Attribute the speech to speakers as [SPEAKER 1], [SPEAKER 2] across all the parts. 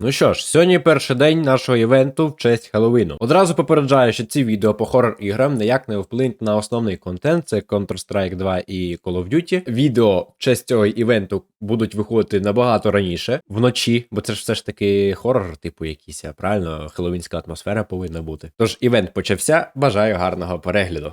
[SPEAKER 1] Ну що ж, сьогодні перший день нашого івенту в честь Хеллоуіну. Одразу попереджаю, що ці відео по хоррор іграм ніяк не вплинуть на основний контент, це Counter-Strike 2 і Call of Duty. Відео в честь цього івенту будуть виходити набагато раніше, вночі, бо це ж все ж таки хоррор, типу якийсь, правильно, хеллоуінська атмосфера повинна бути. Тож івент почався. Бажаю гарного перегляду.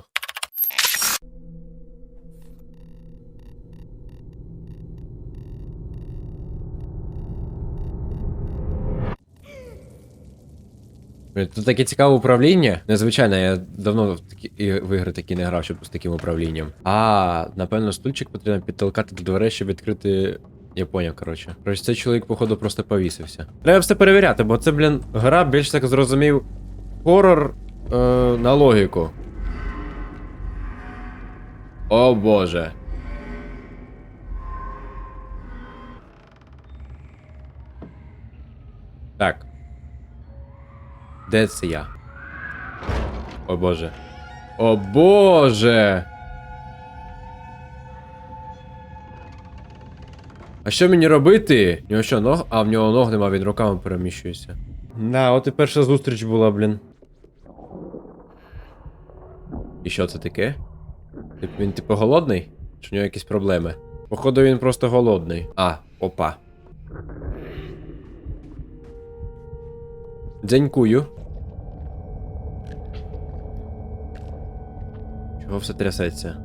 [SPEAKER 1] Тут таке цікаве управління. Незвичайно, я давно в, такі, в ігри такі не грав, щоб з таким управлінням. А, напевно, стульчик потрібно підтолкати до дверей, щоб відкрити. Я поняв, коротше. Коротше, цей чоловік, походу, просто повісився. Треба все перевіряти, бо це, блін, гра більш так зрозумів. Хорор е, на логіку. О боже. Так. Де це я? О боже. О боже! А що мені робити? В нього що, ног? А, в нього ног нема, він руками переміщується. Да, от і перша зустріч була, блін. І що це таке? Він типу голодний? Чи в нього якісь проблеми? Походу він просто голодний. А, опа. Дзянькую. Чого все трясеться?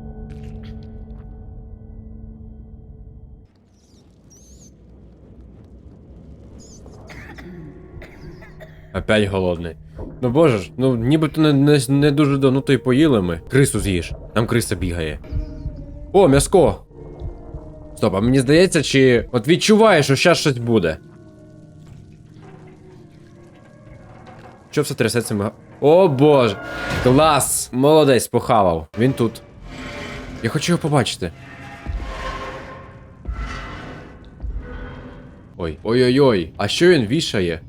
[SPEAKER 1] Опять голодний. Ну боже ж, ну нібито не, не, не дуже давно то й поїли ми. Крису з'їж. Там криса бігає. О, м'яско! Стоп, а мені здається, чи. От відчуваєш, що щас щось буде. Що все трясеться ми. О боже! Клас! Молодець, похавав. Він тут. Я хочу його побачити. Ой, ой-ой-ой, а що він вішає?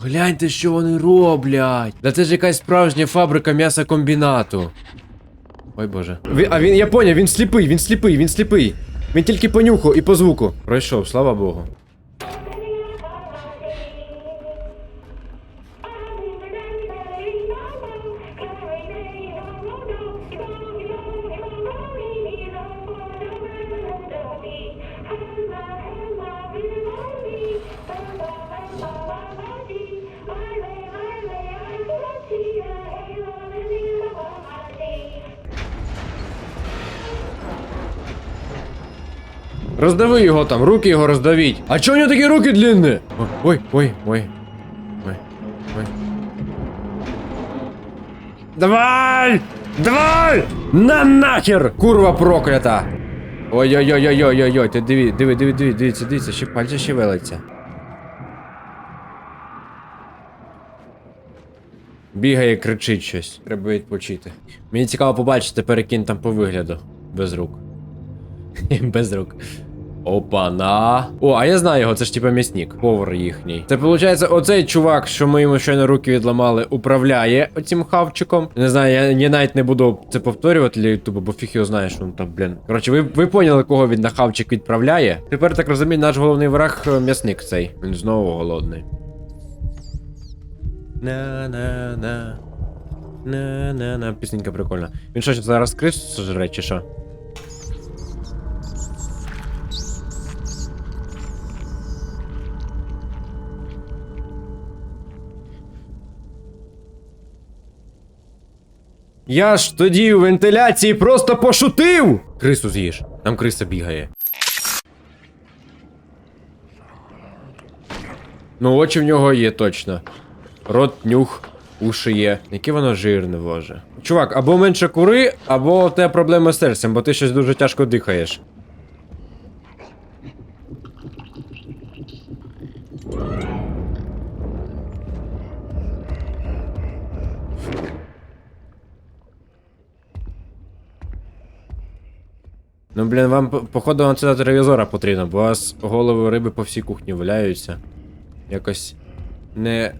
[SPEAKER 1] Гляньте, що вони роблять! Да це ж якась справжня фабрика м'ясокомбінату. Ой боже. Він, а він, я поняв, він сліпий, він сліпий, він сліпий. Він тільки по нюху і по звуку. Пройшов, слава Богу. Роздави його там, руки його роздавіть. А чого у нього такі руки длинні? Ой, ой, ой, ой. Ой. Давай! Давай! На нахер! Курва проклята! Ой-ой-ой-ой-ой-ой-ой, ти диви, диви, диви, диви, дивіться, дивіться, ще пальця шевелиться. Бігає, кричить щось. Треба відпочити. Мені цікаво побачити перекинь там по вигляду. Без рук. Без рук. Опа-на. О, а я знаю його, це ж типа м'ясник, повар їхній. Це виходить, оцей чувак, що ми йому щойно руки відламали, управляє оцим хавчиком. Не знаю, я, я навіть не буду це повторювати для ютубу, бо фіг його знає, що він там, блін. Коротше, ви, ви поняли, кого він на хавчик відправляє. Тепер так розумію, наш головний враг е, м'ясник цей. Він знову голодний. На-на-на. На-на-на. Пісенька прикольна. Він що зараз крис жре, чи що? Я ж тоді у вентиляції просто пошутив! Крису з'їж, там криса бігає. Ну, очі в нього є точно. Рот, нюх, уші є. Яке воно жирне, боже. Чувак, або менше кури, або у тебе проблеми з серцем, бо ти щось дуже тяжко дихаєш. Ну, блін, вам походу на це телевізора потрібно, бо у вас голови риби по всій кухні валяються. Якось не.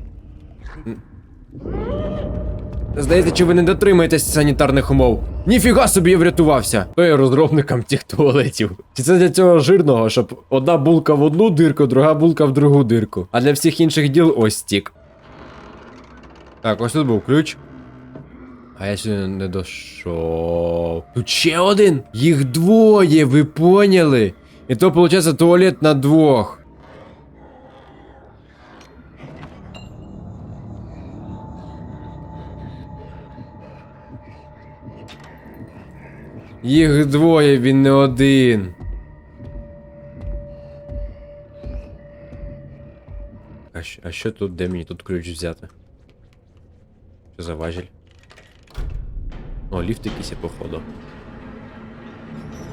[SPEAKER 1] Здається, чи ви не дотримуєтесь санітарних умов. Ніфіга собі я врятувався. То є розробникам тих туалетів. Чи це для цього жирного, щоб одна булка в одну дирку, друга булка в другу дирку. А для всіх інших діл ось стік. Так, ось тут був ключ. А я сюди не дошов. Тут ще один? Їх двоє, ви поняли? І то, виходить, туалет на двох. Їх двоє, він не один. А, що- а що тут, де мені тут ключ взяти? Що за важіль? О, ліфт якийсь є, походу.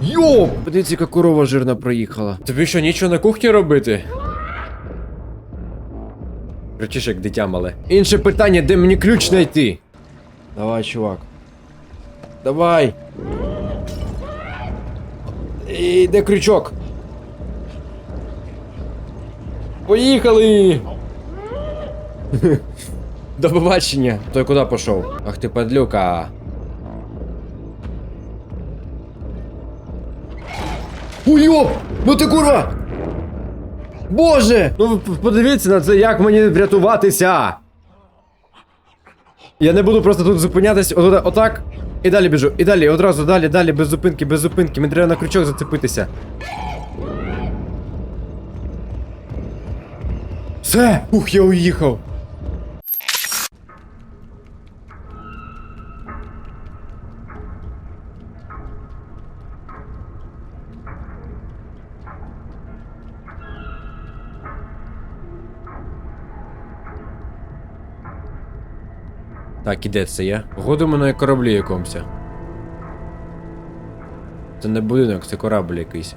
[SPEAKER 1] Йо! Подивіться, яка корова жирна проїхала. Тобі що, нічого на кухні робити? Кричиш, як дитя мале. Інше питання, де мені ключ знайти? Давай, чувак. Давай. І де крючок? Поїхали! До побачення. Той куди пішов? Ах ти падлюка. Уйоп! Ну ти курва! Боже! Ну подивіться на це, як мені врятуватися! Я не буду просто тут зупинятись, отуда, отак. І далі біжу, і далі, одразу далі, далі, без зупинки, без зупинки. Мені треба на крючок зацепитися. Все! Ух, я уїхав. Так, іде це я? Ходимо на кораблі якомусь. Це не будинок, це корабль якийсь.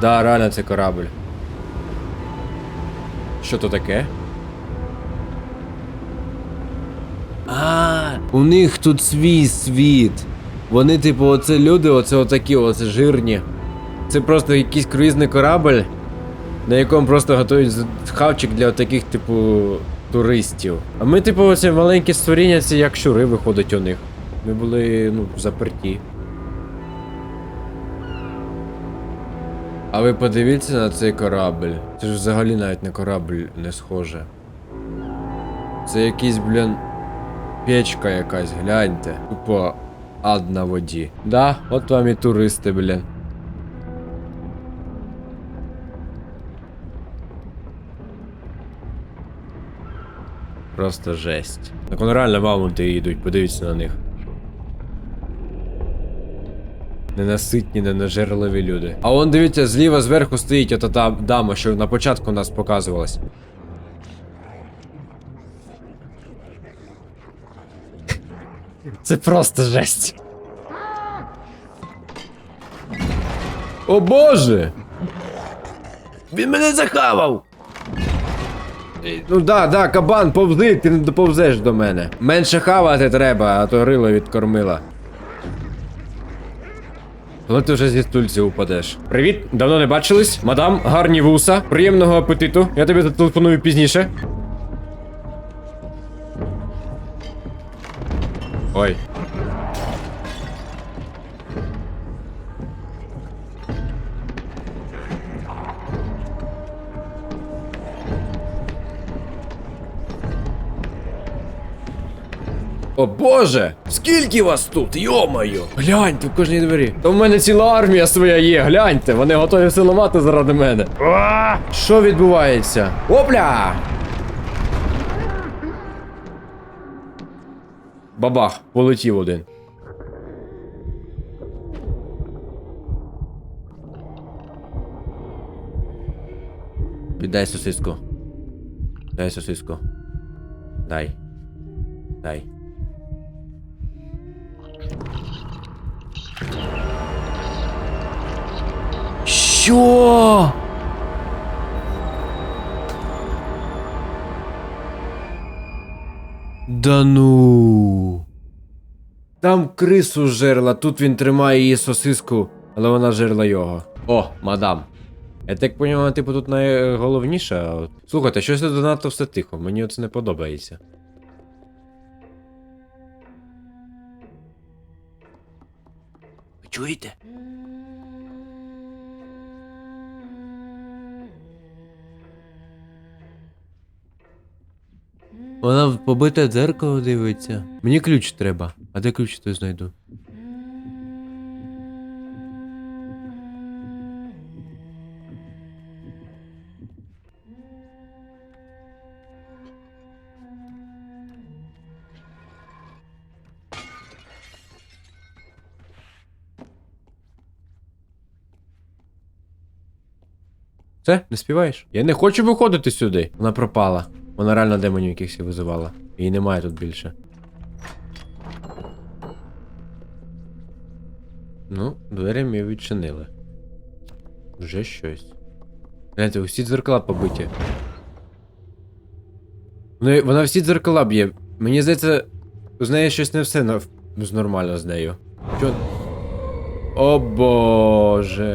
[SPEAKER 1] Да, реально це корабль. Що то таке? А, у них тут свій світ. Вони, типу, оце люди, оце отакі, оце жирні. Це просто якийсь круїзний корабль, на якому просто готують хавчик для таких, типу, туристів. А ми, типу, оце маленькі створіння, це як щури виходить у них. Ми були, ну, заперті. А ви подивіться на цей корабль. Це ж взагалі навіть на корабль не схоже. Це якийсь, блін, печка якась, гляньте. Тупо ад на воді. Да, от вам і туристи, блін. Просто жесть. Так вони реально мамонти йдуть, подивіться на них. Ненаситні, ненажерливі люди. А он дивіться, зліва зверху стоїть ота та дама, що на початку нас показувалась. Це просто жесть. О боже! Він мене захавав! Ну да, да, кабан, повзи, ти не доповзеш до мене. Менше хавати треба, а то грило відкормила. Коли ти вже зі стульці упадеш. Привіт, давно не бачились. Мадам, гарні вуса. Приємного апетиту. Я тобі зателефоную пізніше. Ой. О боже! Скільки вас тут? Йомаю! Гляньте в кожній двері. Та в мене ціла армія своя є, гляньте, вони готові все ламати заради мене. Що відбувається? Опля! Бабах, полетів один. Віддай сосиску. Дай сосиску. Дай. Дай. Що? Да ну. Там крису жерла, тут він тримає її сосиску, але вона жерла його. О, мадам. Я так поняла, типу, тут найголовніше. Слухайте, щось тут занадто все тихо, мені це не подобається. Чуєте? Вона в побите дзеркало дивиться. Мені ключ треба. А де ключ то знайду? Це? Не співаєш? Я не хочу виходити сюди. Вона пропала. Вона реально демонів якихось визивала. Її немає тут більше. Ну, двері ми відчинили. Вже щось. Гляньте, усі дзеркала побиті. Ну, вона всі дзеркала б'є. Мені здається, з нею щось не все на... нормально з нею. Що? О боже.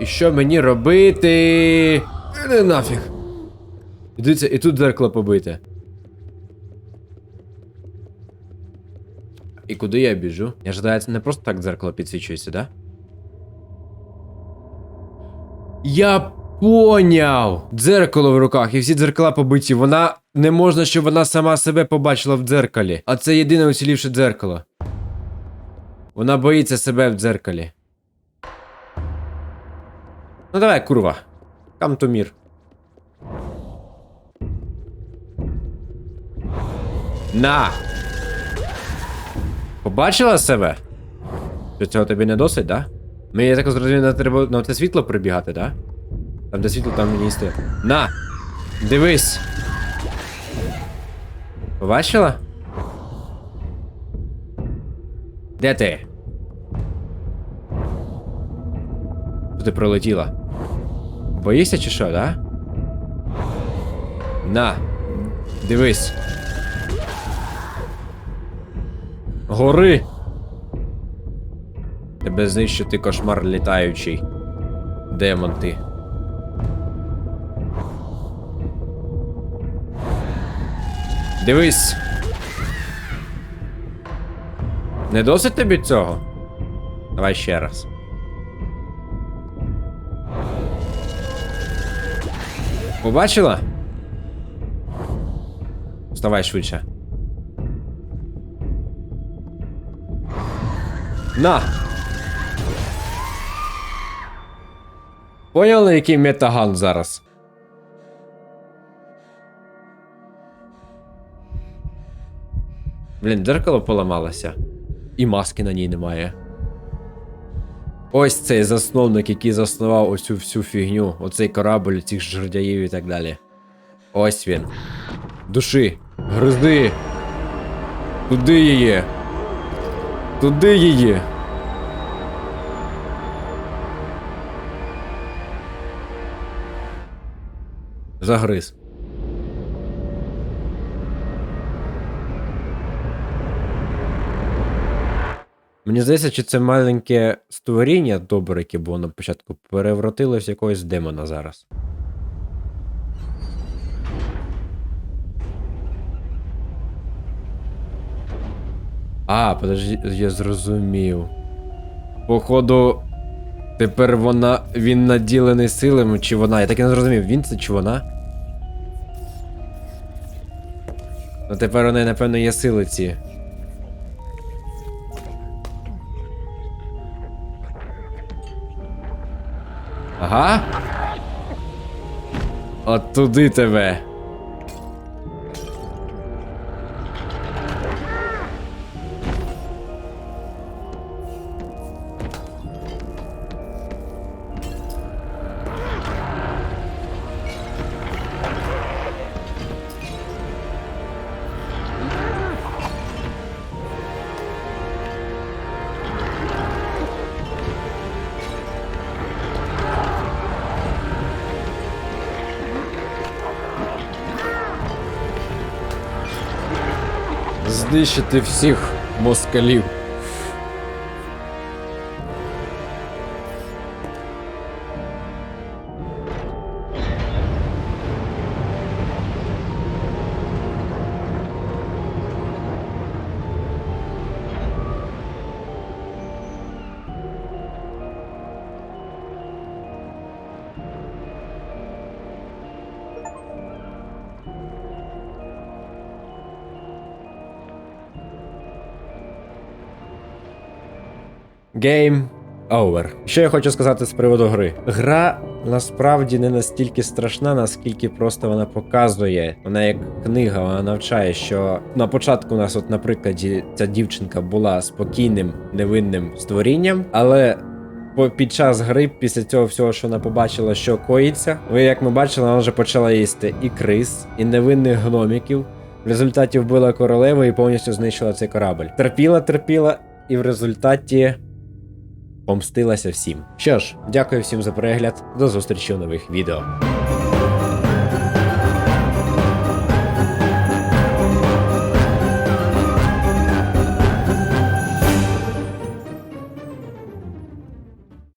[SPEAKER 1] І що мені робити? Не нафіг. І Дивіться, і тут дзеркало побите. І куди я біжу? Я ж це не просто так дзеркало підсвічується, да? Я поняв! Дзеркало в руках, і всі дзеркала побиті. Вона не можна, щоб вона сама себе побачила в дзеркалі. А це єдине уцілівше дзеркало. Вона боїться себе в дзеркалі. Ну давай, курва. Камтомір. На! Побачила себе? Що цього тобі не досить, да? Мені я так зрозумів, не треба на те світло прибігати, да? Там де світло, там мені їсти. На! Дивись! Побачила? Де ти? Ти пролетіла? Боїшся чи що, да? На! Дивись! Гори! Тебе знищити кошмар літаючий. Демон ти. Дивись. Не досить тобі цього? Давай ще раз. Побачила? Вставай швидше. На! Поняли, який метаган зараз? Блін, дзеркало поламалося. І маски на ній немає. Ось цей засновник, який заснував оцю всю фігню, оцей корабль, цих жердяїв і так далі. Ось він. Души. Гризди. Туди її. Туди її. Загриз. Мені здається, чи це маленьке створіння добре, яке було на початку, перевратилось в якогось демона зараз. А, подожди, я зрозумів. Походу, тепер вона. Він наділений силами, чи вона. Я так і не зрозумів, він це чи вона? Ну тепер у неї, напевно, є сили ці. Ага. От туди тебе. Знищити всіх москалів. Game over. Що я хочу сказати з приводу гри? Гра насправді не настільки страшна, наскільки просто вона показує. Вона як книга, вона навчає, що на початку у нас, от на прикладі, ця дівчинка була спокійним, невинним створінням, але. Під час гри, після цього всього, що вона побачила, що коїться, ви як ми бачили, вона вже почала їсти і крис, і невинних гноміків. В результаті вбила королеву і повністю знищила цей корабль. Терпіла, терпіла, і в результаті помстилася всім. Що ж, дякую всім за перегляд. До зустрічі у нових відео.